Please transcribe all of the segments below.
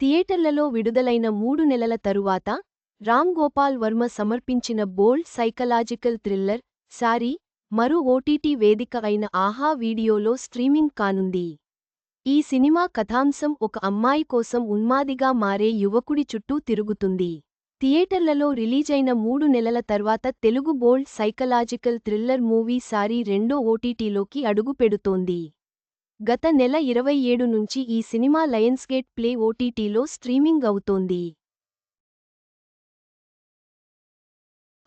థియేటర్లలో విడుదలైన మూడు నెలల తరువాత రామ్ గోపాల్ వర్మ సమర్పించిన బోల్డ్ సైకలాజికల్ థ్రిల్లర్ సారీ మరో ఓటీటీ వేదిక అయిన ఆహా వీడియోలో స్ట్రీమింగ్ కానుంది. ఈ సినిమా కథాంశం ఒక అమ్మాయి కోసం ఉన్మాదిగా మారే యువకుడి చుట్టూ తిరుగుతుంది. థియేటర్లలో రిలీజైన మూడు నెలల తర్వాత Telugu bold psychological thriller movie Saaree రెండో ఓటీటీలోకి అడుగుపెడుతోంది. గత నెల ఇరవై ఏడు నుంచి ఈ సినిమా లయన్స్గేట్ ప్లే ఓటీటీలో స్ట్రీమింగ్ అవుతోంది.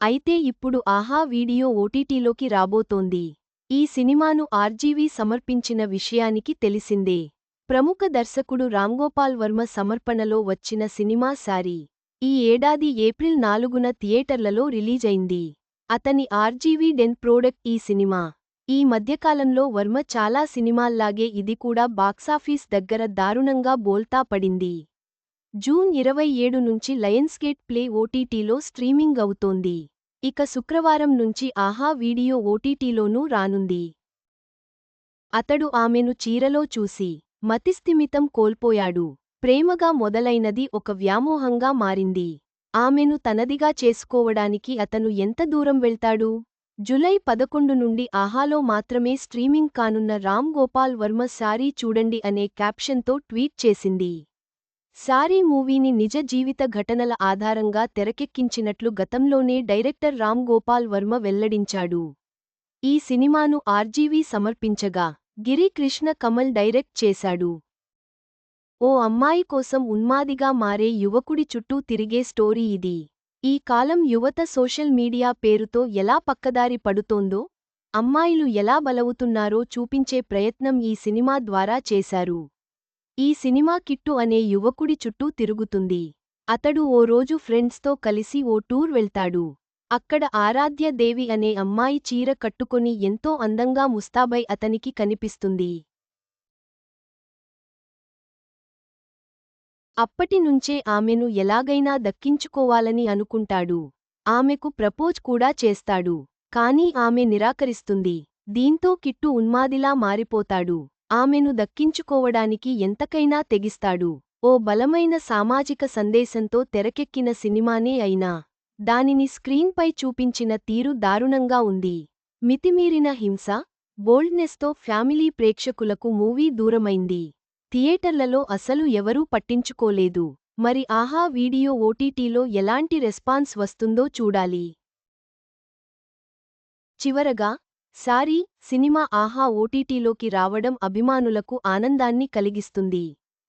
అయితే ఇప్పుడు ఆహా వీడియో ఓటీటీలోకి రాబోతోంది. ఈ సినిమాను ఆర్జీవీ సమర్పించిన విషయానికి తెలిసిందే. ప్రముఖ దర్శకుడు రామ్గోపాల్ వర్మ సమర్పణలో వచ్చిన సినిమా సారీ. ఈ ఏడాది ఏప్రిల్ నాలుగున థియేటర్లలో రిలీజైంది. అతని ఆర్జీవీ డెన్ ప్రోడక్ట్ ఈ సినిమా. ఈ మధ్యకాలంలో వర్మ చాలా సినిమాల్లాగే ఇది కూడా బాక్సాఫీస్ దగ్గర దారుణంగా బోల్తా పడింది. జూన్ ఇరవై ఏడు నుంచి లయన్స్గేట్ ప్లే ఓటీటీలో స్ట్రీమింగ్ అవుతోంది. ఇక శుక్రవారం నుంచి ఆహా వీడియో ఓటీటీలోనూ రానుంది. అతడు ఆమెను చీరలో చూసి మతిస్థిమితం కోల్పోయాడు. ప్రేమగా మొదలైనది ఒక వ్యామోహంగా మారింది. ఆమెను తనదిగా చేసుకోవడానికి అతను ఎంత దూరం వెళ్తాడు? జులై పదకొండు నుండి ఆహాలో మాత్రమే స్ట్రీమింగ్ కానున్న రామ్ గోపాల్ వర్మ సారీ చూడండి అనే క్యాప్షన్తో ట్వీట్ చేసింది. సారీ మూవీని నిజ జీవిత ఘటనల ఆధారంగా తెరకెక్కించినట్లు గతంలోనే డైరెక్టర్ రామ్ గోపాల్ వర్మ వెల్లడించాడు. ఈ సినిమాను ఆర్జీవీ సమర్పించగా గిరి కృష్ణ కమల్ డైరెక్ట్ చేశాడు. ఓ అమ్మాయి కోసం ఉన్మాదిగా మారే యువకుడి చుట్టూ తిరిగే స్టోరీ ఇది. ఈ కాలం యువత సోషల్ మీడియా పేరుతో ఎలా పక్కదారి పడుతోందో అమ్మాయిలు ఎలా బలవుతున్నారో చూపించే ప్రయత్నం ఈ సినిమా ద్వారా చేశారు. ఈ సినిమా కిట్టు అనే యువకుడి చుట్టూ తిరుగుతుంది. అతడు ఓ రోజు ఫ్రెండ్స్తో కలిసి ఓ టూర్ వెళ్తాడు. అక్కడ ఆరాధ్య దేవి అనే అమ్మాయి చీర కట్టుకొని ఎంతో అందంగా ముస్తాబై అతనికి కనిపిస్తుంది. అప్పటినుంచే ఆమెను ఎలాగైనా దక్కించుకోవాలని అనుకుంటాడు. ఆమెకు ప్రపోజ్ కూడా చేస్తాడు. కాని ఆమె నిరాకరిస్తుంది. దీంతో కిట్టు ఉన్మాదిలా మారిపోతాడు. ఆమెను దక్కించుకోవడానికి ఎంతకైనా తెగిస్తాడు. ఓ బలమైన సామాజిక సందేశంతో తెరకెక్కిన సినిమానే అయినా. దానిని స్క్రీన్పై చూపించిన తీరు దారుణంగా ఉంది. మితిమీరిన హింస బోల్డ్నెస్తో ఫ్యామిలీ ప్రేక్షకులకు మూవీ దూరమైంది. థియేటర్లలో అసలు ఎవరూ పట్టించుకోలేదు. మరి ఆహా వీడియో ఓటీటీలో ఎలాంటి రెస్పాన్స్ వస్తుందో చూడాలి. చివరగా సారీ సినిమా ఆహా ఓటీటీలోకి రావడం అభిమానులకు ఆనందాన్ని కలిగిస్తుంది.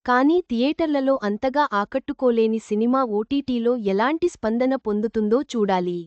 కానీ థియేటర్లలో అంతగా ఆకట్టుకోలేని సినిమా ఓటీటీలో ఎలాంటి స్పందన పొందుతుందో చూడాలి.